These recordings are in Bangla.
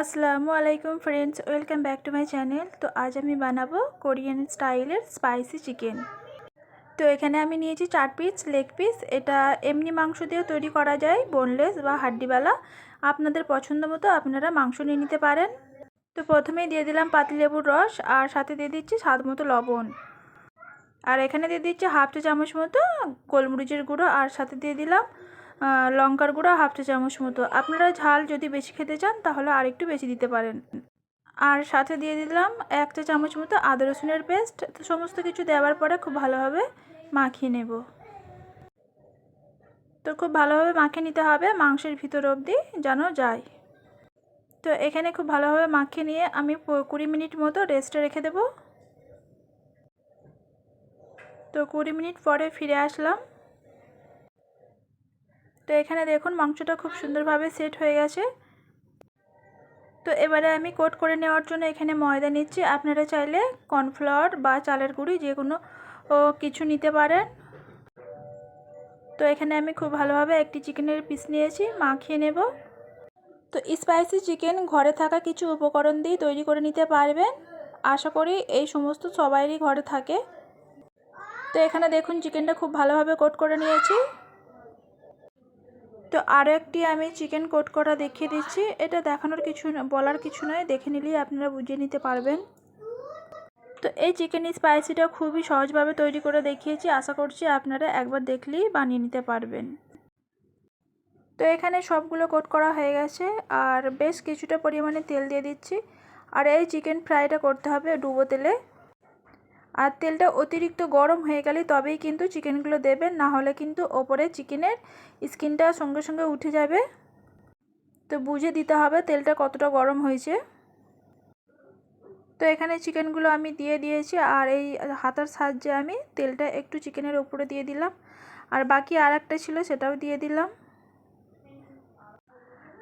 আসসালামু আলাইকুম friends welcome back to my channel তো আজ আমি বানাবো কোরিয়ান স্টাইলের স্পাইসি চিকেন তো এখানে আমি নিয়েছি চার পিস লেগ পিস এটা এমনি মাংস দিয়েও তৈরি করা যায় বোনলেস বা হাড্ডিওয়ালা। আপনাদের পছন্দ মতো আপনারা মাংস নিয়ে নিতে পারেন। তো প্রথমেই দিয়ে দিলাম পাতিলেবুর রস আর সাথে দিয়ে দিচ্ছি স্বাদ মতো লবণ। আর এখানে দিয়ে দিচ্ছি হাফ চা চামচ মতো গোলমরিচের গুঁড়ো আর সাথে দিয়ে দিলাম লঙ্কার গুঁড়ো হাফ চা চামচ মতো। আপনারা ঝাল যদি বেশি খেতে চান, তাহলে আর একটু বেশি দিতে পারেন। আর সাথে দিয়ে দিলাম এক চা চামচ মতো আদা রসুনের পেস্ট। তো সমস্ত কিছু দেওয়ার পরে খুব ভালোভাবে মাখিয়ে নেব। তো খুব ভালোভাবে মাখিয়ে নিতে হবে মাংসের ভিতর অবধি যেন যায়। তো এখানে খুব ভালোভাবে মাখিয়ে নিয়ে আমি কুড়ি মিনিট মতো রেস্টে রেখে দেব। তো কুড়ি মিনিট পরে ফিরে আসলাম। তো এখানে দেখুন মাংসটা খুব সুন্দরভাবে সেট হয়ে গেছে। তো এবারে আমি কোট করে নেওয়ার জন্য এখানে ময়দা নিচ্ছি। আপনারা চাইলে কর্নফ্লাওয়ার বা চালের গুঁড়ি যে কোনো কিছু নিতে পারেন। তো এখানে আমি খুব ভালোভাবে একটি চিকেনের পিস নিয়েছি, মাখিয়ে নেব। তো স্পাইসি চিকেন ঘরে থাকা কিছু উপকরণ দিয়ে তৈরি করে নিতে পারবেন। আশা করি এই সমস্ত সবাইরই ঘরে থাকে। তো এখানে দেখুন চিকেনটা খুব ভালোভাবে কোট করে নিয়েছি। তো আরও একটি আমি চিকেন কোট করা দেখিয়ে দিচ্ছি। এটা দেখানোর কিছু বলার কিছু নয়, দেখে নিলেই আপনারা বুঝিয়ে নিতে পারবেন। তো এই চিকেন স্পাইসিটা খুবই সহজভাবে তৈরি করে দেখিয়েছি, আশা করছি আপনারা একবার দেখলেই বানিয়ে নিতে পারবেন। তো এখানে সবগুলো কোট করা হয়ে গেছে, আর বেশ কিছুটা পরিমাণে তেল দিয়ে দিচ্ছি। আর এই চিকেন ফ্রাইটা করতে হবে ডুবো তেলে। আর তেলটা অতিরিক্ত গরম হয়ে গেলে তবেই কিন্তু চিকেনগুলো দেবেন, না হলে কিন্তু ওপরে চিকেনের স্কিনটা সঙ্গে সঙ্গে উঠে যাবে। তো বুঝে দিতে হবে তেলটা কতটা গরম হয়েছে। তো এখানে চিকেনগুলো আমি দিয়ে দিয়েছি আর এই হাতার সাহায্যে আমি তেলটা একটু চিকেনের উপরে দিয়ে দিলাম। আর বাকি আর একটা ছিল সেটাও দিয়ে দিলাম।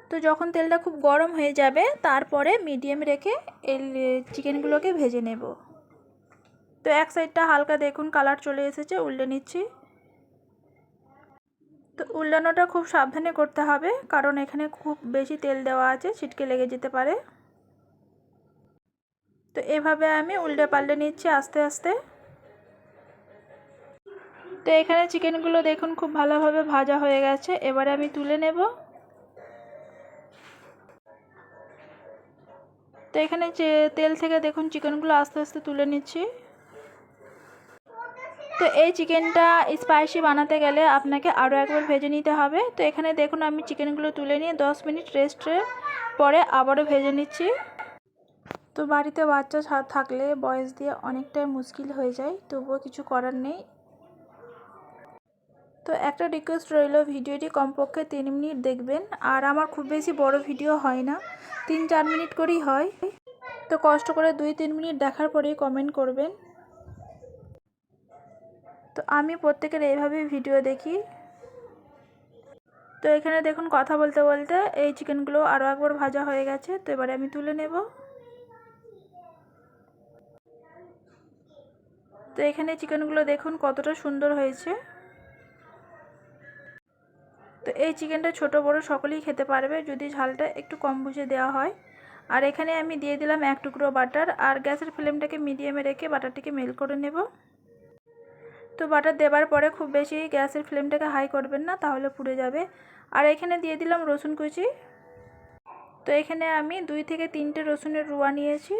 তো যখন তেলটা খুব গরম হয়ে যাবে, তারপরে মিডিয়াম রেখে এই চিকেনগুলোকে ভেজে নেব। তো এক সাইডটা হালকা দেখুন, কালার চলে এসেছে, উল্টে নিচ্ছি। তো উল্টানোটা খুব সাবধানে করতে হবে, কারণ এখানে খুব বেশি তেল দেওয়া আছে, ছিটকে লেগে যেতে পারে। তো এভাবে আমি উল্টে পাল্টে নিচ্ছি আস্তে আস্তে। তো এখানে চিকেনগুলো দেখুন, খুব ভালোভাবে ভাজা হয়ে গেছে, এবারে আমি তুলে নেব। তো এখানে তেল থেকে দেখুন, চিকেনগুলো আস্তে আস্তে তুলে নিচ্ছি। তো এই চিকেনটা স্পাইসি বানাতে গেলে আপনাকে আরও একবার ভেজে নিতে হবে। তো এখানে দেখুন আমি চিকেনগুলো তুলে নিয়ে দশ মিনিট রেস্টে পরে আবারও ভেজে নিচ্ছি। তো বাড়িতে বাচ্চা থাকলে বয়স দিয়ে অনেকটাই মুশকিল হয়ে যায়, তবুও কিছু করার নেই। তো একটা রিকোয়েস্ট রইল, ভিডিওটি কমপক্ষে তিন মিনিট দেখবেন, আর আমার খুব বেশি বড় ভিডিও হয় না, তিন চার মিনিট করেই হয়। তো কষ্ট করে দুই তিন মিনিট দেখার পরেই কমেন্ট করবেন। তো আমি প্রত্যেকের এইভাবেই ভিডিও দেখি। তো এখানে দেখুন কথা বলতে বলতে এই চিকেনগুলো আরও একবার ভাজা হয়ে গেছে। তো এবারে আমি তুলে নেব। তো এখানে চিকেনগুলো দেখুন কতটা সুন্দর হয়েছে। তো এই চিকেনটা ছোট বড় সকলেই খেতে পারবে যদি ঝালটা একটু কম বুঝে দেওয়া হয়। আর এখানে আমি দিয়ে দিলাম এক টুকরো বাটার আর গ্যাসের ফ্লেমটাকে মিডিয়ামে রেখে বাটারটিকে মেল করে নেব। তো বাটার দেবার পরে খুব বেশি গ্যাসের ফ্লেমটাকে হাই করবেন না, তাহলে পুড়ে যাবে। আর এখানে দিয়ে দিলাম রসুন কুচি। তো এখানে আমি দুই থেকে তিনটে রসুনের রুয়া নিয়েছি।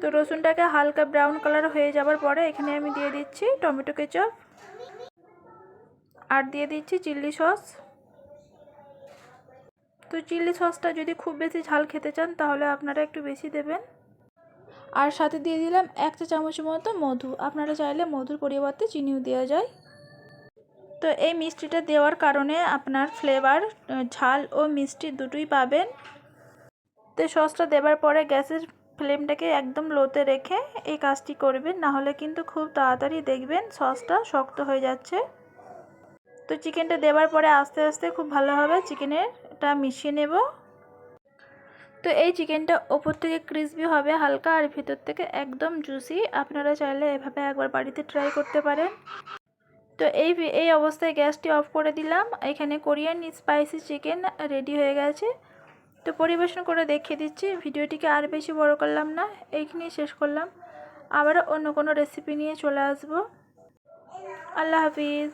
তো রসুনটাকে হালকা ব্রাউন কালার হয়ে যাবার পরে এখানে আমি দিয়ে দিচ্ছি টমেটো কেচপ আর দিয়ে দিচ্ছি চিল্লি সস। তো চিল্লি সসটা যদি খুব বেশি ঝাল খেতে চান, তাহলে আপনারা একটু বেশি দেবেন। আর সাথে দিয়ে দিলাম এক চা চামচ মতো মধু। আপনারা চাইলে মধুর পরিবর্তে চিনিও দেওয়া যায়। তো এই মিষ্টিটা দেওয়ার কারণে আপনার ফ্লেভার, ঝাল ও মিষ্টি দুটোই পাবেন। তো সসটা দেবার পরে গ্যাসের ফ্লেমটাকে একদম লোতে রেখে এই কাজটি করবেন। না হলে কিন্তু খুব তাড়াতাড়ি দেখবেন সসটা শক্ত হয়ে যাচ্ছে। তো চিকেনটা দেওয়ার পরে আস্তে আস্তে খুব ভালোভাবে চিকেনেরটা মিশিয়ে নেব। তো এই চিকেনটা ওপর থেকে ক্রিসপি হবে, হালকা আর ভিতর থেকে একদম জুসি আপনারা চাইলে এভাবে একবার বাড়িতে ট্রাই করতে পারেন। তো এই এই অবস্থায় গ্যাসটি অফ করে দিলাম। এখানে কোরিয়ান স্পাইসি চিকেন রেডি হয়ে গেছে। তো পরিবেশন করে দেখিয়ে দিচ্ছি। ভিডিওটিকে আর বেশি বড় করলাম না এইখানেই শেষ করলাম। আবারও অন্য কোনো রেসিপি নিয়ে চলে আসব। আল্লাহ হাফিজ।